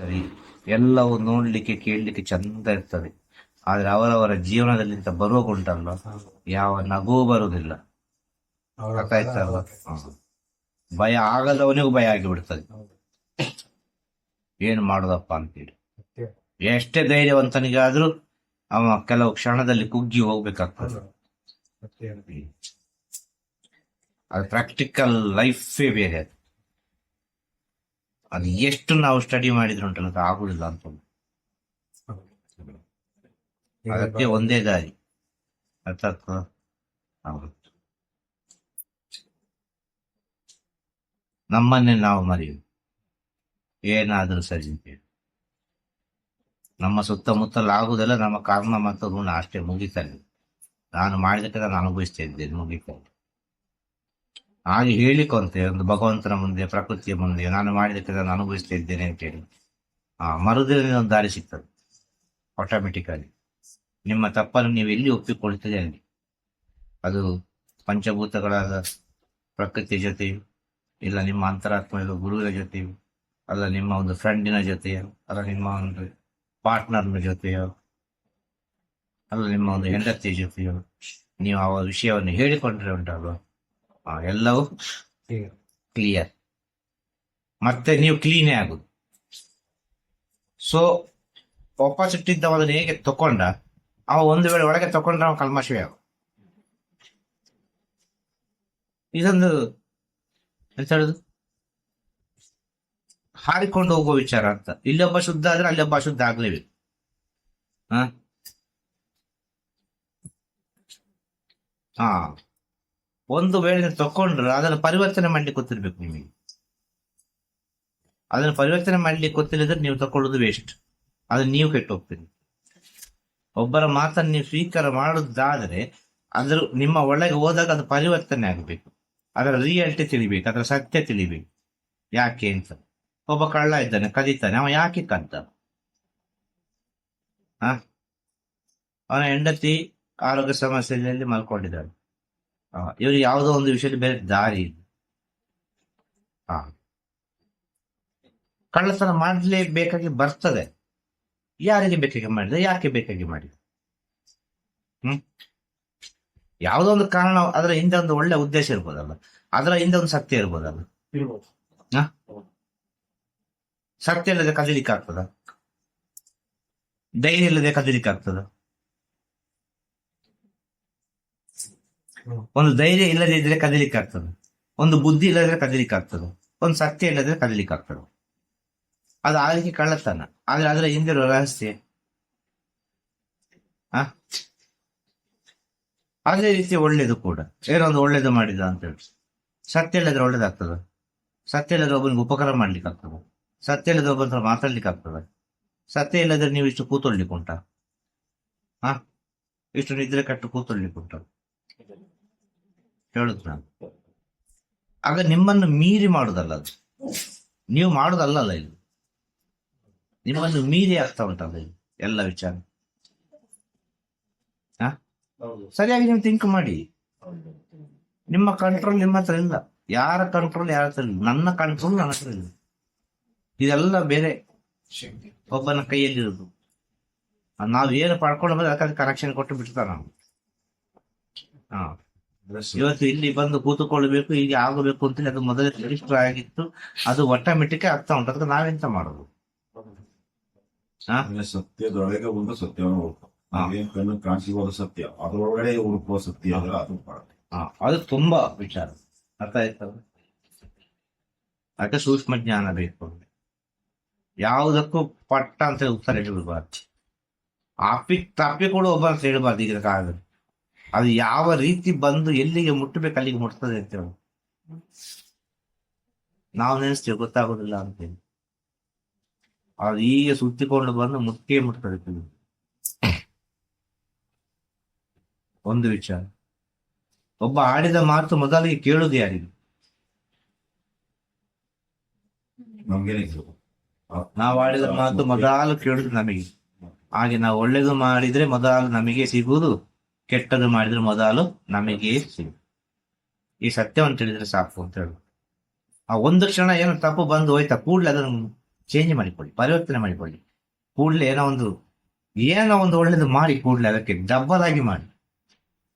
ಸರಿ. ಎಲ್ಲವೂ ನೋಡ್ಲಿಕ್ಕೆ ಕೇಳಲಿಕ್ಕೆ ಚಂದ ಇರ್ತದೆ. ಆದ್ರೆ ಅವರವರ ಜೀವನದಲ್ಲಿ ಇಂತ ಬರುವುಗುಂಟಲ್ಲ ಯಾವ ನಗು ಬರುವುದಿಲ್ಲ. ಭಯ ಆಗದವನಿಗೂ ಭಯ ಆಗಿಬಿಡ್ತದೆ. ಏನು ಮಾಡುದಪ್ಪ ಅಂತೇಳಿ. ಎಷ್ಟೇ ಧೈರ್ಯವಂತನಿಗಾದ್ರೂ ಅವ ಕೆಲವು ಕ್ಷಣದಲ್ಲಿ ಕುಗ್ಗಿ ಹೋಗ್ಬೇಕಾಗ್ತದೆ. ಅದು ಪ್ರಾಕ್ಟಿಕಲ್ ಲೈಫೇ ಬೇರೆ ಅದು. ಅದು ಎಷ್ಟು ನಾವು ಸ್ಟಡಿ ಮಾಡಿದ್ರು ಉಂಟಲ್ಲ ಅದು ಆಗುದಿಲ್ಲ ಅಂತ ಅದಕ್ಕೆ ಒಂದೇ ದಾರಿ. ಅರ್ಥ? ನಮ್ಮನ್ನೇ ನಾವು ಮರೆಯೋದು. ಏನಾದರೂ ಸರಿ ಅಂತೇಳಿ ನಮ್ಮ ಸುತ್ತಮುತ್ತಲು ಆಗುದೆಲ್ಲ ನಮ್ಮ ಕರ್ಮ ಮತ್ತು ಋಣ ಅಷ್ಟೇ ಮುಗಿತಾರೆ ನಾನು ಮಾಡಿದಕ್ಕೆ ನಾನು ಅನುಭವಿಸ್ತಾ ಇದ್ದೇನೆ ಮುಗಿತಾರೆ ಹಾಗೆ ಹೇಳಿಕೊಂತೆ ಒಂದು ಭಗವಂತನ ಮುಂದೆ, ಪ್ರಕೃತಿಯ ಮುಂದೆ ನಾನು ಮಾಡಿದಕ್ಕೆ ನಾನು ಅನುಭವಿಸ್ತಾ ಇದ್ದೇನೆ ಅಂತೇಳಿ ಆ, ಮರುದಿನ ಒಂದು ದಾರಿ ಸಿಗ್ತದೆ. ಆಟೋಮೆಟಿಕಲಿ ನಿಮ್ಮ ತಪ್ಪನ್ನು ನೀವು ಎಲ್ಲಿ ಒಪ್ಪಿಕೊಳ್ತದೆ ಅಲ್ಲಿ ಅದು ಪಂಚಭೂತಗಳಾದ ಪ್ರಕೃತಿಯ ಜೊತೆ ಇಲ್ಲ ನಿಮ್ಮ ಅಂತರಾತ್ಮದ ಗುರುವಿನ ಜೊತೆ ಅಲ್ಲ ನಿಮ್ಮ ಒಂದು ಫ್ರೆಂಡಿನ ಜೊತೆಯೋ, ಅಲ್ಲ ನಿಮ್ಮ ಒಂದು ಪಾರ್ಟ್ನರ್ನ ಜೊತೆಯೋ, ಅಲ್ಲ ನಿಮ್ಮ ಒಂದು ಹೆಂಡತಿಯ ಜೊತೆಯೋ, ನೀವು ಆ ವಿಷಯವನ್ನು ಹೇಳಿಕೊಂಡ್ರೆ ಉಂಟಲ್ವ ಎಲ್ಲವೂ ಕ್ಲಿಯರ್ ಮತ್ತೆ ನೀವು ಕ್ಲೀನೇ ಆಗುದು. ಸೊ ವಾಪಸ್ ಇದ್ದವ ಅದನ್ನ ಹೇಗೆ ತಕೊಂಡ ಅವ ಒಂದು ವೇಳೆ ಒಳಗೆ ತಕೊಂಡ್ರೆ ಅವ ಕಲ್ಮಶವೇ ಆಗ ಇದೊಂದು ಎಂತ ಹೇಳುದು? ಹಾರಿಕೊಂಡು ಹೋಗುವ ವಿಚಾರ ಅಂತ. ಇಲ್ಲೊಬ್ಬ ಶುದ್ಧ ಆದ್ರೆ ಅಲ್ಲೊಬ್ಬ ಶುದ್ಧ ಆಗ್ಲೇಬೇಕು. ಹ? ಹಾ. ಒಂದು ವೇಳೆ ನೀವು ತಕೊಂಡ್ರೆ, ಅದನ್ನು ಪರಿವರ್ತನೆ ಮಾಡ್ಲಿಕ್ಕೆ ಗೊತ್ತಿರ್ಬೇಕು ನಿಮಗೆ. ಅದನ್ನು ಪರಿವರ್ತನೆ ಮಾಡ್ಲಿಕ್ಕೆ ಗೊತ್ತಿಲ್ಲದ್ರೆ ನೀವು ತಕೊಳ್ಳೋದು ವೇಸ್ಟ್ ಅದನ್ನ ನೀವು ಕೆಟ್ಟು ಹೋಗ್ತೀರಿ ಒಬ್ಬರ ಮಾತನ್ನು ನೀವು ಸ್ವೀಕಾರ ಮಾಡುದಾದ್ರೆ ಅದ್ರ ನಿಮ್ಮ ಒಳಗೆ ಹೋದಾಗ ಅದು ಪರಿವರ್ತನೆ ಆಗಬೇಕು. ಅದರ ರಿಯಾಲಿಟಿ ತಿಳಿಬೇಕು, ಅದರ ಸತ್ಯ ತಿಳಿಬೇಕು. ಯಾಕೆ ಅಂತ. ಒಬ್ಬ ಕಳ್ಳ ಇದ್ದಾನೆ, ಕದೀತಾನೆ, ಅವ ಯಾಕೆ ಕದ್ದ? ಅವನ ಹೆಂಡತಿ ಆರೋಗ್ಯ ಸಮಸ್ಯೆಯಲ್ಲಿ ಮಲ್ಕೊಂಡಿದ್ದಾನೆ ಇವ್ರಿಗೆ ಯಾವುದೋ ಒಂದು ವಿಷಯದ ಬೇರೆ ದಾರಿ ಇಲ್ಲ ಹಾ. ಕಳ್ಳತನ ಮಾಡಲೇಬೇಕಾಗಿ ಬರ್ತದೆ. ಯಾರಿಗೆ ಬೇಕಾಗಿ ಮಾಡಿದ ಯಾಕೆ ಬೇಕಾಗಿ ಮಾಡಿದ? ಹ್ಮ್? ಯಾವುದೋ ಒಂದು ಕಾರಣ ಅದರ ಹಿಂದೆ ಒಂದು ಒಳ್ಳೆ ಉದ್ದೇಶ ಇರ್ಬೋದಲ್ಲ. ಅದರ ಹಿಂದೆ ಒಂದು ಸತ್ಯ ಇರ್ಬೋದಲ್ಲ? ಸತ್ಯ ಇಲ್ಲದೆ ಕದಲಿಕ್ಕೆ ಆಗ್ತದ ಧೈರ್ಯ ಇಲ್ಲದೆ ಕದಲಿಕ್ಕೆ ಆಗ್ತದ ಒಂದು ಧೈರ್ಯ ಇಲ್ಲದೆ ಇದ್ರೆ ಕದಲಿಕ್ಕೆ ಆಗ್ತದೆ. ಒಂದು ಬುದ್ಧಿ ಇಲ್ಲದ್ರೆ ಕದಲಿಕ್ಕೆ ಆಗ್ತದೆ. ಒಂದು ಸತ್ಯ ಇಲ್ಲದ್ರೆ ಕದಲಿಕ್ಕೆ ಆಗ್ತದೆ. ಅದು ಆಗಲಿಕ್ಕೆ ಕಳ್ಳತನ. ಆದ್ರೆ ಅದರ ಹಿಂದೆ ಇರೋ ರಹಸ್ಯ. ಆ? ಅದೇ ರೀತಿ ಒಳ್ಳೇದು ಕೂಡ. ಏನೋ ಒಂದು ಒಳ್ಳೇದು ಮಾಡಿದ ಅಂತ ಹೇಳಿ. ಸತ್ಯ ಇಲ್ಲದ್ರೆ ಒಳ್ಳೇದಾಗ್ತದೆ ಸತ್ಯ ಇಲ್ಲದ್ರೆ ಒಬ್ಬನಿಗೆ ಉಪಕಾರ ಮಾಡ್ಲಿಕ್ಕೆ ಆಗ್ತದೆ. ಸತ್ಯ ಇಲ್ಲದ್ರೆ ಒಬ್ಬನ ಹತ್ರ ಮಾತಾಡ್ಲಿಕ್ಕೆ ಆಗ್ತದೆ. ಸತ್ಯ ಇಲ್ಲದ್ರೆ ನೀವು ಇಷ್ಟು ಕೂತೊಳ್ಲಿಕ್ಕೆ ಉಂಟಾ? ಹಾ ಇಷ್ಟು ನಿದ್ರೆ ಕಟ್ಟು ಕೂತೊಳ್ಲಿಕ್ಕೆ ಉಂಟ? ಹೇಳುದು ನಾನು. ಆಗ ನಿಮ್ಮನ್ನು ಮೀರಿ ಮಾಡುದಲ್ಲ ಅದು. ನೀವು ಮಾಡುದಲ್ಲಲ್ಲ ಇದು. ನಿಮ್ಮನ್ನು ಮೀರಿ ಆಗ್ತಾ ಉಂಟಲ್ಲ ಇಲ್ಲಿ ಎಲ್ಲ ವಿಚಾರ. ಸರಿಯಾಗಿ ನೀವು ಥಿಂಕ್ ಮಾಡಿ. ನಿಮ್ಮ ಕಂಟ್ರೋಲ್ ನಿಮ್ಮ ಹತ್ರ ಇಲ್ಲ. ಯಾರ ಕಂಟ್ರೋಲ್ ಯಾರ ಹತ್ರ ಇಲ್ಲ. ನನ್ನ ಕಂಟ್ರೋಲ್ ನನ್ನ ಹತ್ರ ಇಲ್ಲ. ಇದೆಲ್ಲ ಬೇರೆ. ಒಬ್ಬನ ಕೈಯಲ್ಲಿರೋದು ನಾವು ಏನು ಪಡ್ಕೊಂಡು ಬಂದ್ರೆ ಅದಕ್ಕೆ ಕನೆಕ್ಷನ್ ಕೊಟ್ಟು ಬಿಡ್ತಾರ ನಾವು. ಹಾ. ಇವತ್ತು ಇಲ್ಲಿ ಬಂದು ಕೂತುಕೊಳ್ಳಬೇಕು ಹೀಗೆ ಆಗಬೇಕು ಅಂತ ಅದು ಮೊದಲೇ ರಿಜಿಸ್ಟರ್ ಆಗಿತ್ತು. ಅದು ಆಟೋಮೆಟಿಕ್ ಆಗ್ತಾ ಉಂಟು. ಅದಕ್ಕೆ ನಾವೆಂತ ಮಾಡೋದು? ಸತ್ಯದೊಳಗೆ ಒಂದು ಸತ್ಯವನ್ನು ಹುಡುಕು ಕಾಣಿಸುವ ಸತ್ಯ ಅದರೊಳಗಡೆ ಹುಡುಕುವ ಸತ್ಯ ಅಂದ್ರೆ ಅದು ಅದು ತುಂಬಾ ವಿಚಾರ. ಅರ್ಥ ಆಯ್ತಲ್ಲ ಅದಕ್ಕೆ ಸೂಕ್ಷ್ಮ ಜ್ಞಾನ ಬೇಕು ಯಾವುದಕ್ಕೂ ಪಟ್ಟ ಅಂತ ಉತ್ತರ ಹೇಳಬಾರ್ದು. ಅಪ್ಪಿ ತಪ್ಪಿ ಕೂಡ ಒಬ್ಬ ಅಂತ ಹೇಳ್ಬಾರ್ದು ಈಗಿನ ಕಾಲದಲ್ಲಿ. ಅದು ಯಾವ ರೀತಿ ಬಂದು ಎಲ್ಲಿಗೆ ಮುಟ್ಟಬೇಕು ಅಲ್ಲಿಗೆ ಮುಟ್ತದೆ ಅಂತ ಹೇಳಿ. ನಾವು ನೆನೆಸ್ತೇವೆ, ಗೊತ್ತಾಗೋದಿಲ್ಲ ಅಂತೇಳಿ ಅದು ಈಗ ಸುತ್ತಿಕೊಂಡು ಬಂದು ಮುಟ್ಟೇ ಮುಟ್ತದೆ. ಒಂದು ವಿಚಾರ. ಒಬ್ಬ ಆಡಿದ ಮಾತು ಮೊದಲಿಗೆ ಕೇಳುದು ಯಾರಿಗೆ? ನಾವು ಆಡಿದ ಮಾತು ಮೊದಲು ಕೇಳುದು ನಮಗೆ. ಹಾಗೆ ನಾವು ಒಳ್ಳೇದು ಮಾಡಿದ್ರೆ ಮೊದಲು ನಮಗೆ ಸಿಗುವುದು ಕೆಟ್ಟದು ಮಾಡಿದ್ರೆ ಮೊದಲು ನಮಗೆ ಈ ಸತ್ಯವನ್ನು ತಿಳಿದ್ರೆ ಸಾಕು ಅಂತ ಹೇಳ್ಬೋದು ಆ ಒಂದು ಕ್ಷಣ ಏನು ತಪ್ಪು ಬಂದು ಹೋಯ್ತಾ ಕೂಡಲೇ ಅದನ್ನು ಚೇಂಜ್ ಮಾಡಿಕೊಳ್ಳಿ ಪರಿವರ್ತನೆ ಮಾಡಿಕೊಳ್ಳಿ. ಕೂಡಲೇ ಏನೋ ಒಂದು ಏನೋ ಒಂದು ಒಳ್ಳೇದು ಮಾಡಿ ಕೂಡಲೇ ಅದಕ್ಕೆ ಡಬ್ಬಲ್ ಆಗಿ ಮಾಡಿ.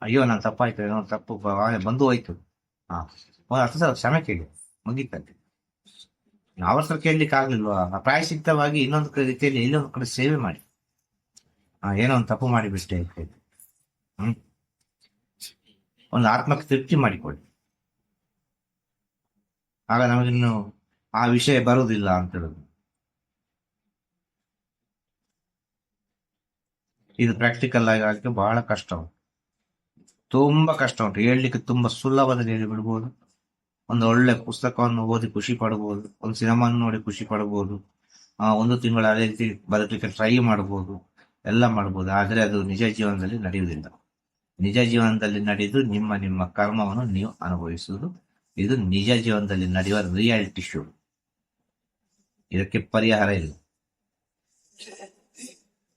ಅಯ್ಯೋ ನಾನು ತಪ್ಪಾಯ್ತು ಏನೋ ಒಂದು ತಪ್ಪು ಬಂದು ಹೋಯ್ತು. ಹಾ ಒಂದು ಹತ್ತು ಸಲ ಕ್ಷಮೆ ಕೇಳಿ ಮುಗೀತಂತೆ. ಅವ್ರ ಹತ್ರ ಕೇಳಲಿಕ್ಕೆ ಆಗ್ಲಿಲ್ವಾ? ಆ ಪ್ರಾಯಶ್ಚಿತ್ತವಾಗಿ ಇನ್ನೊಂದು ಕಡೆ ರೀತಿಯಲ್ಲಿ ಇನ್ನೊಂದು ಕಡೆ ಸೇವೆ ಮಾಡಿ. ಆ ಏನೋ ಒಂದು ತಪ್ಪು ಮಾಡಿಬಿಟ್ಟೆ ಅಂತ. ಹ್ಮ್. ಒಂದು ಆತ್ಮಕ್ಕೆ ತೃಪ್ತಿ ಮಾಡಿಕೊಳ್ಳಿ. ಆಗ ನಮಗಿನ್ನು ಆ ವಿಷಯ ಬರುವುದಿಲ್ಲ ಅಂತ ಹೇಳುದು. ಇದು ಪ್ರಾಕ್ಟಿಕಲ್ ಆಗಿ ಆಗಲಿಕ್ಕೆ ಬಹಳ ಕಷ್ಟ ಉಂಟು. ತುಂಬಾ ಕಷ್ಟ ಉಂಟು. ಹೇಳಲಿಕ್ಕೆ ತುಂಬಾ ಸುಲಭದಲ್ಲಿ ಹೇಳಿ ಬಿಡ್ಬೋದು ಒಂದು ಒಳ್ಳೆ ಪುಸ್ತಕವನ್ನು ಓದಿ ಖುಷಿ ಪಡಬಹುದು ಒಂದು ಸಿನಿಮಾ ನೋಡಿ ಖುಷಿ ಪಡಬಹುದು ಆ, ಒಂದು ತಿಂಗಳ ಅದೇ ರೀತಿ ಬದುಕಲಿಕ್ಕೆ ಟ್ರೈ ಮಾಡಬಹುದು ಎಲ್ಲ ಮಾಡಬಹುದು ಆದರೆ ಅದು ನಿಜ ಜೀವನದಲ್ಲಿ ನಡೆಯುವುದಿಲ್ಲ. ನಿಜ ಜೀವನದಲ್ಲಿ ನಡೆದು ನಿಮ್ಮ ನಿಮ್ಮ ಕರ್ಮವನ್ನು ನೀವು ಅನುಭವಿಸುವುದು. ಇದು ನಿಜ ಜೀವನದಲ್ಲಿ ನಡೆಯುವ ರಿಯಾಲಿಟಿ ಶೋ ಇದಕ್ಕೆ ಪರಿಹಾರ ಇಲ್ಲ.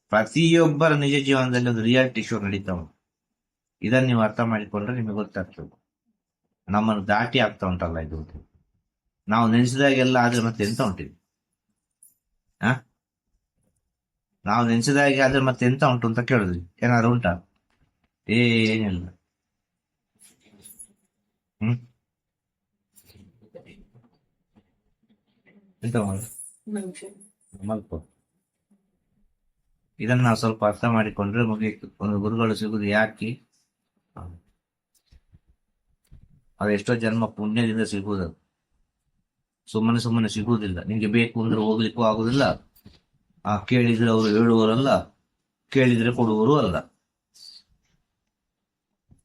ಪ್ರತಿಯೊಬ್ಬರ ನಿಜ ಜೀವನದಲ್ಲಿ ಒಂದು ರಿಯಾಲಿಟಿ ಶೋ ನಡೀತಾವ ಇದನ್ನ ನೀವು ಅರ್ಥ ಮಾಡಿಕೊಂಡ್ರೆ ನಿಮಗೆ ಗೊತ್ತಾಗ್ತದೆ. ನಮ್ಮನ್ನು ದಾಟಿ ಆಗ್ತಾ ಉಂಟಲ್ಲ ಇದು. ನಾವು ನೆನೆಸಿದಾಗೆಲ್ಲ ಆದ್ರೆ ಮತ್ತೆ ಎಂತ ಉಂಟಿದೆ ಆ? ನಾವು ನೆನೆಸಿದಾಗೆ ಆದ್ರೆ ಮತ್ತೆ ಎಂತ ಉಂಟು ಅಂತ ಕೇಳುದು. ಏನಾದ್ರು ಉಂಟಾ? ಏನಿಲ್ಲ. ಹ್ಮ್? ಎಂತ ಇದನ್ನ ನಾವು ಸ್ವಲ್ಪ ಅರ್ಥ ಮಾಡಿಕೊಂಡ್ರೆ ಮುಗಿ ಒಂದು ಗುರುಗಳು ಸಿಗುದು ಯಾಕೆ? ಅದು ಜನ್ಮ ಪುಣ್ಯದಿಂದ ಸಿಗುವುದು. ಸುಮ್ಮನೆ ಸುಮ್ಮನೆ ಸಿಗುವುದಿಲ್ಲ. ನಿಮ್ಗೆ ಬೇಕು ಅಂದ್ರೆ ಹೋಗ್ಲಿಕ್ಕೂ ಆಗುದಿಲ್ಲ ಆ ಕೇಳಿದ್ರೆ ಅವರು ಹೇಳುವರಲ್ಲ ಕೇಳಿದ್ರೆ ಕೊಡುವರು ಅಲ್ಲ.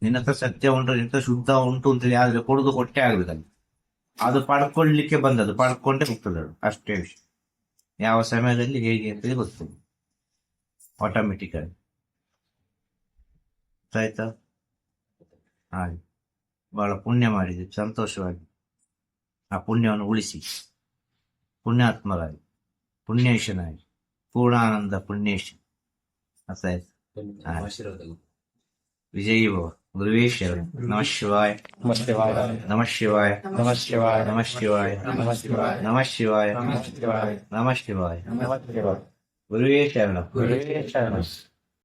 ನಿನ್ನ ಹತ್ರ ಸತ್ಯ ಉಂಟು ನಿನ್ನ ಶುದ್ಧ ಉಂಟು ಅಂತ ಆದ್ರೆ ಕೊಡುದು ಕೊಟ್ಟೆ ಆಗ್ಬೇಕಲ್ಲ. ಅದು ಪಡ್ಕೊಳ್ಳಿಕ್ಕೆ ಬಂದದ್ದು ಪಡ್ಕೊಂಡೇ ಹೋಗ್ತದೆ ಅದು. ಅಷ್ಟೇ ವಿಷಯ. ಯಾವ ಸಮಯದಲ್ಲಿ ಹೇಗೆ ಅಂತ ಗೊತ್ತಿಲ್ಲ. ಆಟೋಮೆಟಿಕ್ ಆಗಿ ಆಯ್ತಾ? ಹಾಗೆ. ಬಹಳ ಪುಣ್ಯ ಮಾಡಿದೆ ಸಂತೋಷವಾಗಿ. ಆ ಪುಣ್ಯವನ್ನು ಉಳಿಸಿ. ಪುಣ್ಯಾತ್ಮರಾಗಿ. ಪುಣ್ಯೇಶನಾಗಿ. ಪೂರ್ಣಾನಂದ ಪುಣ್ಯೇಶ. ಅರ್ಥ ಆಯ್ತು? ವಿಜಯೀ ಭವ गुरुवे शरण नमः शिवाय नमः शिवाय नमः शिवाय नमः शिवाय नमः शिवाय नमः शिवाय नमः शिवाय नमः शिवाय नमः शिवाय गुरुवे शरण गुरुवे शरण